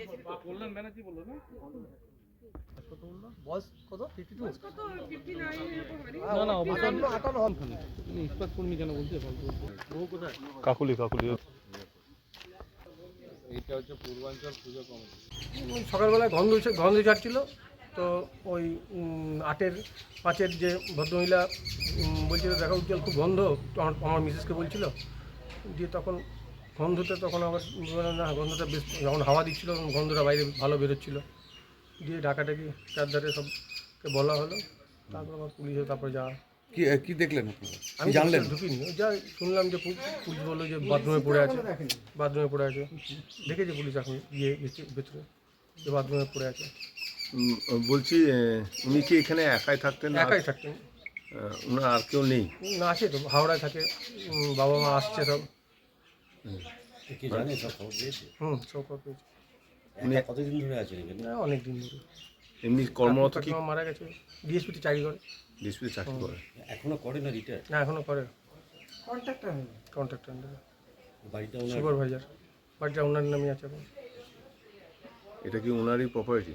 কল্যাণ ব্যানার্জি বলল না? কত? বলল বয়স কত? ফিফটি টু না না আটান্ন আটান্ন হন। ইস্পাত কর্মী কেন বলছে? বলতে বহু কোথায়? কাকুলি কাকুলি। এইটা হচ্ছে পূর্বাঞ্চল পুজো কমিটি। ওই সকালবেলায় গন্ধ ছা- গন্ধ ছাড়ছিল তো ওই আটের পাঁচের যে ভদ্রমহিলা বলছিল দেখা উজ্জ্বল খুব গন্ধ। তো আমার আমার মিসেসকে বলছিল দিয়ে তখন গন্ধটা তখন আবার বললাম, না গন্ধটা বেশ যখন হাওয়া দিচ্ছিল তখন গন্ধটা বাইরে ভালো বেরোচ্ছিল। দিয়ে ডাকাটাকি চারধারে সবকে বলা হলো তারপর আবার পুলিশে তারপরে যা কি কি দেখলেন আমি জানলেন? ঢুকিনি। ওই যা শুনলাম যে পুলিশ বলল যে বাথরুমে পড়ে আছে। বাথরুমে পড়ে আছে। দেখেছে পুলিশ এখন গিয়ে গেছে ভেতরে যে বাথরুমে পড়ে আছে। বলছি উনি কি এখানে একাই থাকতেন? একাই থাকতেন। ওনার আর কেউ নেই? না আছে তো হাওড়ায় থাকে। বাবা মা আসছে সব। কি জানে সব খবর পেয়েছে? হুম সব খবর পেয়েছে। উনি একটা কতদিন ধরে আছেন এখানে? অনেক দিন ধরে। এমনি কর্মরত কি? মারা গেছে ডিএসপিতে চাকরি করে। চাকরি করে। এখনও করে না রিটায়ার না এখনও করে কন্ট্রাক্টর কন্ট্রাক্টর বাড়িটা ওনার? সুপারভাইজার বাড়িটা ওনার নামে আছে এখন। এটা কি ওনারই প্রপার্টি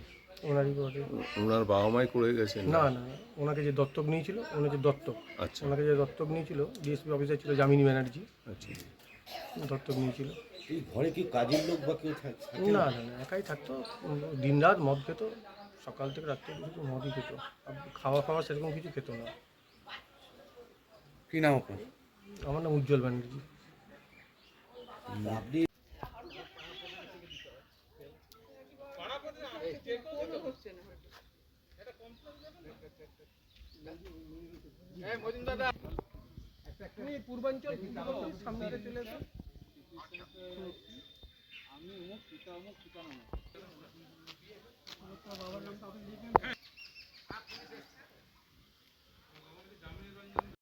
ওনারই ওনার বাবা মাই করে গেছেন না? না না, ওনাকে যে দত্তক নিয়েছিল ওনার যে দত্তক। আচ্ছা। ওনাকে যে দত্তক নিয়েছিল ডিএসপি অফিসার ছিল জামিনী ব্যানার্জি। আচ্ছা। দত্তক নিয়েছিল। এই ঘরে কি কাজের লোক বা কেউ থাক- না? না না একাই থাকতো। দিন রাত মদ খেত সকাল থেকে রাত্রে শুধু মদই খেত। আর খাওয়া খাওয়া সেরকম কিছু খেত না। কি নাম আপনার? আমার নাম উজ্জ্বল ব্যানার্জি। আপনি তুমি পূর্বাঞ্চল সামনে চলে এসো। আমি অমুক সীতা অমুক সীতা বাবার নামটা আপনি লিখবেন